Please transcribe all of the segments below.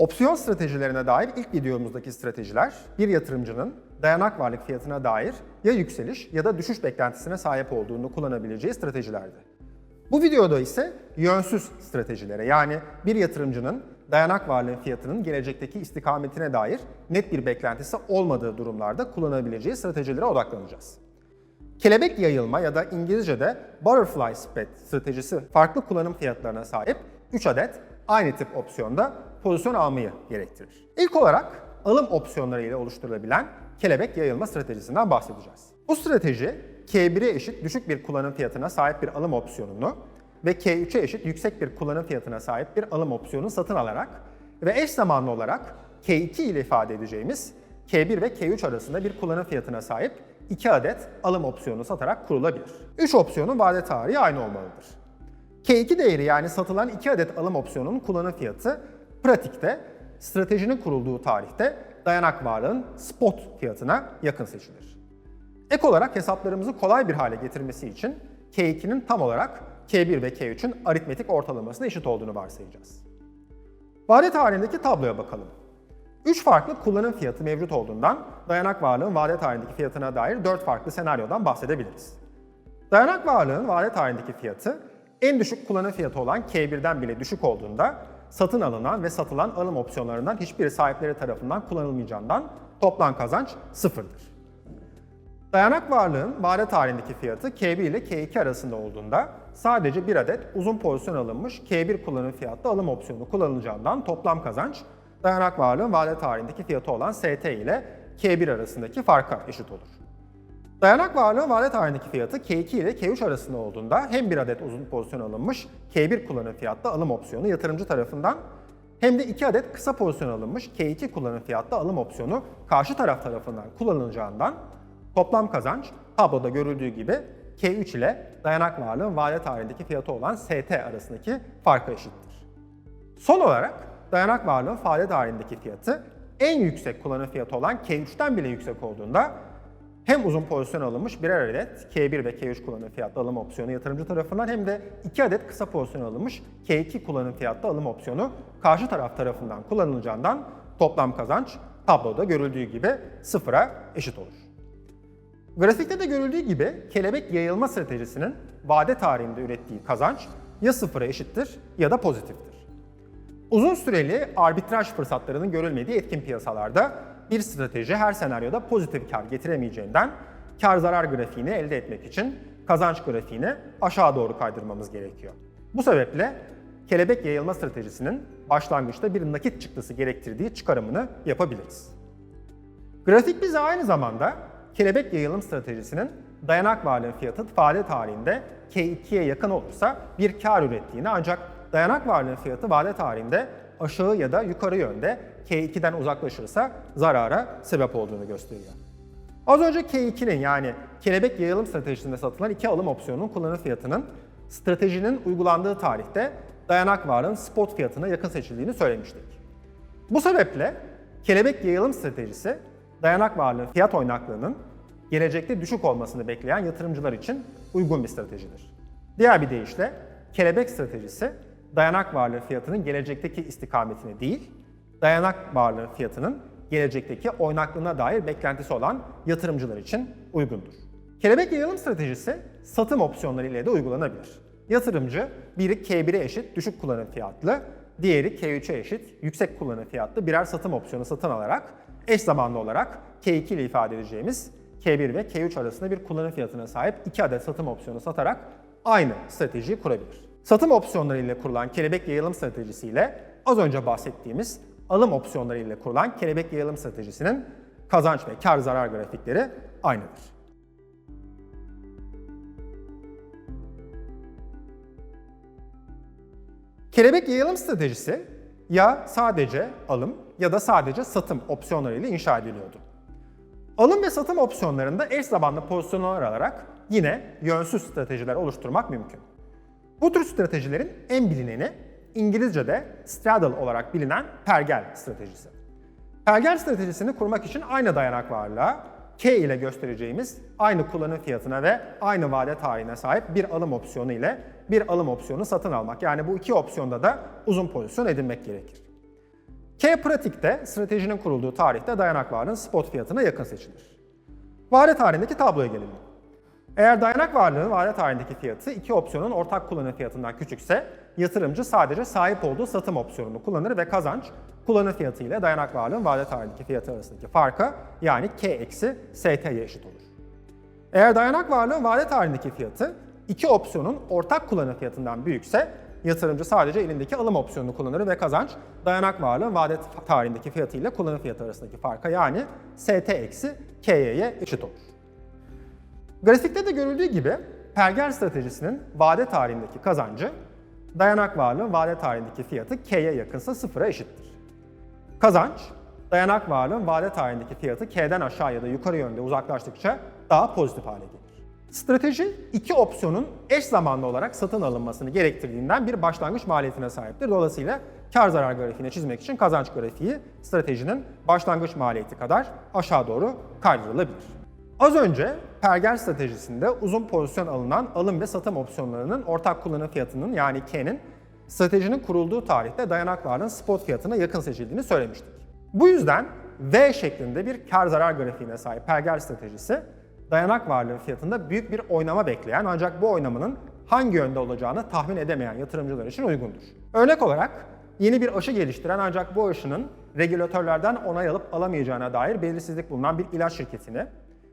Opsiyon stratejilerine dair ilk videomuzdaki stratejiler bir yatırımcının dayanak varlık fiyatına dair ya yükseliş ya da düşüş beklentisine sahip olduğunu kullanabileceği stratejilerdi. Bu videoda ise yönsüz stratejilere yani bir yatırımcının dayanak varlığın fiyatının gelecekteki istikametine dair net bir beklentisi olmadığı durumlarda kullanabileceği stratejilere odaklanacağız. Kelebek yayılma ya da İngilizce'de butterfly spread stratejisi farklı kullanım fiyatlarına sahip 3 adet aynı tip opsiyonda pozisyon almayı gerektirir. İlk olarak alım opsiyonları ile oluşturulabilen kelebek yayılma stratejisinden bahsedeceğiz. Bu strateji K1'e eşit düşük bir kullanım fiyatına sahip bir alım opsiyonunu ve K3'e eşit yüksek bir kullanım fiyatına sahip bir alım opsiyonunu satın alarak ve eş zamanlı olarak K2 ile ifade edeceğimiz K1 ve K3 arasında bir kullanım fiyatına sahip 2 adet alım opsiyonu satarak kurulabilir. 3 opsiyonun vade tarihi aynı olmalıdır. K2 değeri yani satılan 2 adet alım opsiyonunun kullanım fiyatı pratikte stratejinin kurulduğu tarihte dayanak varlığın spot fiyatına yakın seçilir. Ek olarak hesaplarımızı kolay bir hale getirmesi için K2'nin tam olarak K1 ve K3'ün aritmetik ortalamasına eşit olduğunu varsayacağız. Vade tarihindeki tabloya bakalım. 3 farklı kullanım fiyatı mevcut olduğundan dayanak varlığın vade tarihindeki fiyatına dair 4 farklı senaryodan bahsedebiliriz. Dayanak varlığın vade tarihindeki fiyatı en düşük kullanım fiyatı olan K1'den bile düşük olduğunda satın alınan ve satılan alım opsiyonlarından hiçbiri sahipleri tarafından kullanılmayacağından toplam kazanç sıfırdır. Dayanak varlığın vade tarihindeki fiyatı K1 ile K2 arasında olduğunda sadece bir adet uzun pozisyon alınmış K1 kullanım fiyatlı alım opsiyonu kullanılacağından toplam kazanç dayanak varlığın vade tarihindeki fiyatı olan ST ile K1 arasındaki farka eşit olur. Dayanak varlığın vade tarihindeki fiyatı K2 ile K3 arasında olduğunda hem bir adet uzun pozisyon alınmış K1 kullanım fiyatlı alım opsiyonu yatırımcı tarafından hem de iki adet kısa pozisyon alınmış K2 kullanım fiyatlı alım opsiyonu karşı taraf tarafından kullanılacağından toplam kazanç tabloda görüldüğü gibi K3 ile dayanak varlığın vade tarihindeki fiyatı olan ST arasındaki farka eşittir. Son olarak dayanak varlığın faaliyet tarihindeki fiyatı en yüksek kullanım fiyatı olan K3'ten bile yüksek olduğunda hem uzun pozisyon alınmış birer adet K1 ve K3 kullanım fiyatlı alım opsiyonu yatırımcı tarafından hem de 2 adet kısa pozisyon alınmış K2 kullanım fiyatlı alım opsiyonu karşı taraf tarafından kullanılacağından toplam kazanç tabloda görüldüğü gibi sıfıra eşit olur. Grafikte de görüldüğü gibi kelebek yayılma stratejisinin vade tarihinde ürettiği kazanç ya sıfıra eşittir ya da pozitiftir. Uzun süreli arbitraj fırsatlarının görülmediği etkin piyasalarda bir strateji her senaryoda pozitif kar getiremeyeceğinden kar zarar grafiğini elde etmek için kazanç grafiğini aşağı doğru kaydırmamız gerekiyor. Bu sebeple kelebek yayılma stratejisinin başlangıçta bir nakit çıktısı gerektirdiği çıkarımını yapabiliriz. Grafik bize aynı zamanda kelebek yayılım stratejisinin dayanak varlığın fiyatı vade tarihinde K2'ye yakın olursa bir kar ürettiğini ancak dayanak varlığın fiyatı vade tarihinde aşağı ya da yukarı yönde K2'den uzaklaşırsa zarara sebep olduğunu gösteriyor. Az önce K2'nin yani kelebek yayılım stratejisinde satılan iki alım opsiyonunun kullanım fiyatının stratejinin uygulandığı tarihte dayanak varlığın spot fiyatına yakın seçildiğini söylemiştik. Bu sebeple kelebek yayılım stratejisi dayanak varlığın fiyat oynaklığının gelecekte düşük olmasını bekleyen yatırımcılar için uygun bir stratejidir. Diğer bir deyişle kelebek stratejisi dayanak varlığı fiyatının gelecekteki istikametine değil, dayanak varlığı fiyatının gelecekteki oynaklığına dair beklentisi olan yatırımcılar için uygundur. Kelebek yayılım stratejisi satım opsiyonları ile de uygulanabilir. Yatırımcı biri K1'e eşit düşük kullanım fiyatlı, diğeri K3'e eşit yüksek kullanım fiyatlı birer satım opsiyonu satın alarak eş zamanlı olarak K2 ile ifade edeceğimiz K1 ve K3 arasında bir kullanım fiyatına sahip 2 adet satım opsiyonu satarak aynı stratejiyi kurabilir. Satım opsiyonları ile kurulan kelebek yayılım stratejisiyle az önce bahsettiğimiz alım opsiyonları ile kurulan kelebek yayılım stratejisinin kazanç ve kar zarar grafikleri aynıdır. Kelebek yayılım stratejisi ya sadece alım ya da sadece satım opsiyonları ile inşa ediliyordu. Alım ve satım opsiyonlarında eş zamanlı pozisyonlar alarak yine yönsüz stratejiler oluşturmak mümkün. Bu tür stratejilerin en bilineni İngilizce'de straddle olarak bilinen pergel stratejisi. Pergel stratejisini kurmak için aynı dayanak varlığa K ile göstereceğimiz aynı kullanım fiyatına ve aynı vade tarihine sahip bir alım opsiyonu ile bir alım opsiyonu satın almak. Yani bu iki opsiyonda da uzun pozisyon edinmek gerekir. K pratikte stratejinin kurulduğu tarihte dayanak varlığın spot fiyatına yakın seçilir. Vade tarihindeki tabloya gelelim. Eğer dayanak varlığının vade tarihindeki fiyatı iki opsiyonun ortak kullanım fiyatından küçükse yatırımcı sadece sahip olduğu satım opsiyonunu kullanır ve kazanç kullanım fiyatı ile dayanak varlığın vade tarihindeki fiyatı arasındaki farka yani K eksi ST'ye eşit olur. Eğer dayanak varlığın vade tarihindeki fiyatı iki opsiyonun ortak kullanım fiyatından büyükse yatırımcı sadece elindeki alım opsiyonunu kullanır ve kazanç dayanak varlığın vade tarihindeki fiyatı ile kullanım fiyatı arasındaki farka yani ST eksi KY'ye eşit olur. Grafikte de görüldüğü gibi pergel stratejisinin vade tarihindeki kazancı dayanak varlığın vade tarihindeki fiyatı K'ye yakınsa sıfıra eşittir. Kazanç, dayanak varlığın vade tarihindeki fiyatı K'den aşağı ya da yukarı yönde uzaklaştıkça daha pozitif hale gelir. Strateji, iki opsiyonun eş zamanlı olarak satın alınmasını gerektirdiğinden bir başlangıç maliyetine sahiptir. Dolayısıyla kar zarar grafiğini çizmek için kazanç grafiği stratejinin başlangıç maliyeti kadar aşağı doğru kaydırılabilir. Az önce pergel stratejisinde uzun pozisyon alınan alım ve satım opsiyonlarının ortak kullanım fiyatının yani K'nin stratejinin kurulduğu tarihte dayanak varlığın spot fiyatına yakın seçildiğini söylemiştik. Bu yüzden V şeklinde bir kar zarar grafiğine sahip pergel stratejisi dayanak varlığı fiyatında büyük bir oynama bekleyen ancak bu oynamanın hangi yönde olacağını tahmin edemeyen yatırımcılar için uygundur. Örnek olarak yeni bir aşı geliştiren ancak bu aşının regülatörlerden onay alıp alamayacağına dair belirsizlik bulunan bir ilaç şirketini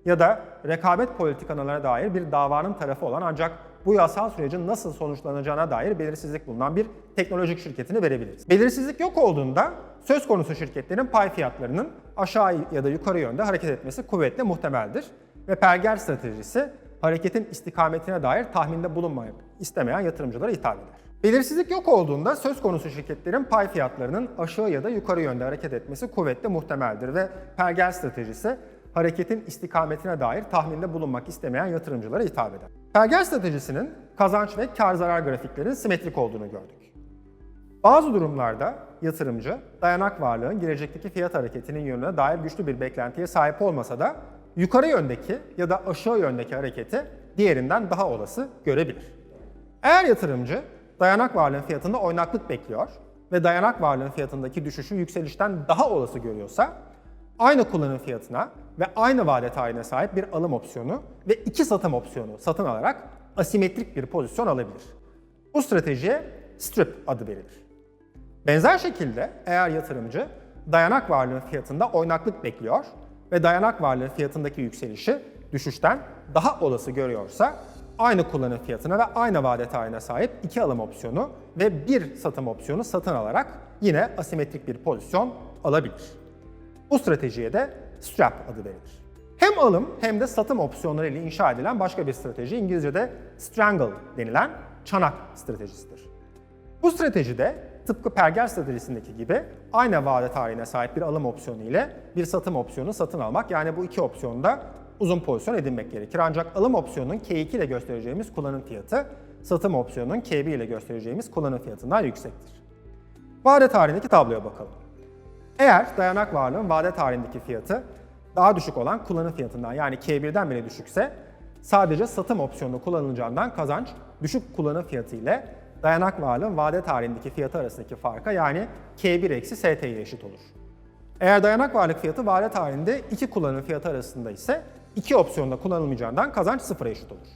ya da rekabet politikalarına dair bir davanın tarafı olan ancak bu yasal sürecin nasıl sonuçlanacağına dair belirsizlik bulunan bir teknolojik şirketini verebiliriz. Belirsizlik yok olduğunda söz konusu şirketlerin pay fiyatlarının aşağı ya da yukarı yönde hareket etmesi kuvvetle muhtemeldir ve pergel stratejisi hareketin istikametine dair tahminde bulunmayı istemeyen yatırımcılara hitap eder. Belirsizlik yok olduğunda söz konusu şirketlerin pay fiyatlarının aşağı ya da yukarı yönde hareket etmesi kuvvetle muhtemeldir ve pergel stratejisi hareketin istikametine dair tahminde bulunmak istemeyen yatırımcılara hitap eder. Pergel stratejisinin kazanç ve kar zarar grafiklerinin simetrik olduğunu gördük. Bazı durumlarda yatırımcı dayanak varlığın gelecekteki fiyat hareketinin yönüne dair güçlü bir beklentiye sahip olmasa da yukarı yöndeki ya da aşağı yöndeki hareketi diğerinden daha olası görebilir. Eğer yatırımcı dayanak varlığın fiyatında oynaklık bekliyor ve dayanak varlığın fiyatındaki düşüşü yükselişten daha olası görüyorsa aynı kullanım fiyatına ve aynı vade tarihine sahip bir alım opsiyonu ve iki satım opsiyonu satın alarak asimetrik bir pozisyon alabilir. Bu stratejiye strip adı verilir. Benzer şekilde eğer yatırımcı dayanak varlığın fiyatında oynaklık bekliyor ve dayanak varlığı fiyatındaki yükselişi düşüşten daha olası görüyorsa aynı kullanım fiyatına ve aynı vade tarihine sahip iki alım opsiyonu ve bir satım opsiyonu satın alarak yine asimetrik bir pozisyon alabilir. Bu stratejiye de strap adı verilir. Hem alım hem de satım opsiyonları ile inşa edilen başka bir strateji İngilizce'de strangle denilen çanak stratejisidir. Bu stratejide tıpkı pergel stratejisindeki gibi aynı vade tarihine sahip bir alım opsiyonu ile bir satım opsiyonu satın almak yani bu iki opsiyonda uzun pozisyon edinmek gerekir. Ancak alım opsiyonunun K2 ile göstereceğimiz kullanım fiyatı satım opsiyonunun K1 ile göstereceğimiz kullanım fiyatından yüksektir. Vade tarihindeki tabloya bakalım. Eğer dayanak varlığın vade tarihindeki fiyatı daha düşük olan kullanım fiyatından yani K1'den bile düşükse sadece satım opsiyonu kullanılacağından kazanç düşük kullanım fiyatı ile dayanak varlığın vade tarihindeki fiyatı arasındaki farka yani K1 eksi ST'ye eşit olur. Eğer dayanak varlık fiyatı vade tarihinde iki kullanım fiyatı arasında ise iki opsiyonda kullanılmayacağından kazanç sıfıra eşit olur.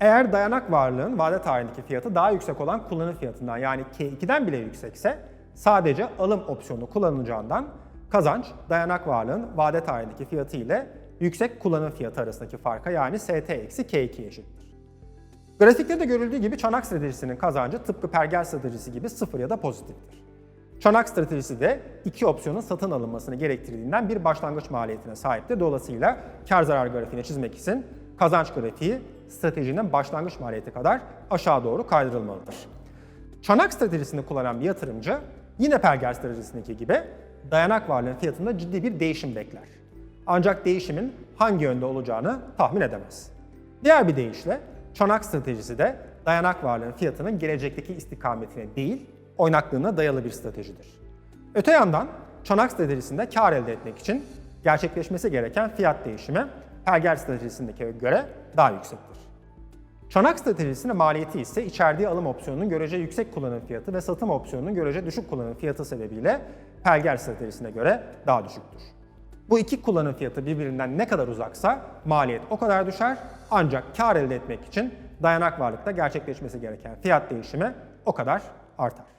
Eğer dayanak varlığın vade tarihindeki fiyatı daha yüksek olan kullanım fiyatından yani K2'den bile yüksekse sadece alım opsiyonu kullanılacağından kazanç dayanak varlığın vade tarihindeki fiyatı ile yüksek kullanım fiyatı arasındaki farka yani ST eksi K2'ye eşittir. Grafikte de görüldüğü gibi çanak stratejisinin kazancı tıpkı pergel stratejisi gibi sıfır ya da pozitiftir. Çanak stratejisi de iki opsiyonun satın alınmasını gerektirdiğinden bir başlangıç maliyetine sahiptir. Dolayısıyla kar zarar grafiğini çizmek için kazanç grafiği stratejinin başlangıç maliyeti kadar aşağı doğru kaydırılmalıdır. Çanak stratejisini kullanan bir yatırımcı yine pergel stratejisindeki gibi dayanak varlığın fiyatında ciddi bir değişim bekler. Ancak değişimin hangi yönde olacağını tahmin edemez. Diğer bir deyişle çanak stratejisi de dayanak varlığın fiyatının gelecekteki istikametine değil, oynaklığına dayalı bir stratejidir. Öte yandan çanak stratejisinde kar elde etmek için gerçekleşmesi gereken fiyat değişimi pergel stratejisindeki göre daha yüksektir. Çanak stratejisinin maliyeti ise içerdiği alım opsiyonunun görece yüksek kullanım fiyatı ve satım opsiyonunun görece düşük kullanım fiyatı sebebiyle Pelger stratejisine göre daha düşüktür. Bu iki kullanım fiyatı birbirinden ne kadar uzaksa maliyet o kadar düşer ancak kar elde etmek için dayanak varlıkta gerçekleşmesi gereken fiyat değişimi o kadar artar.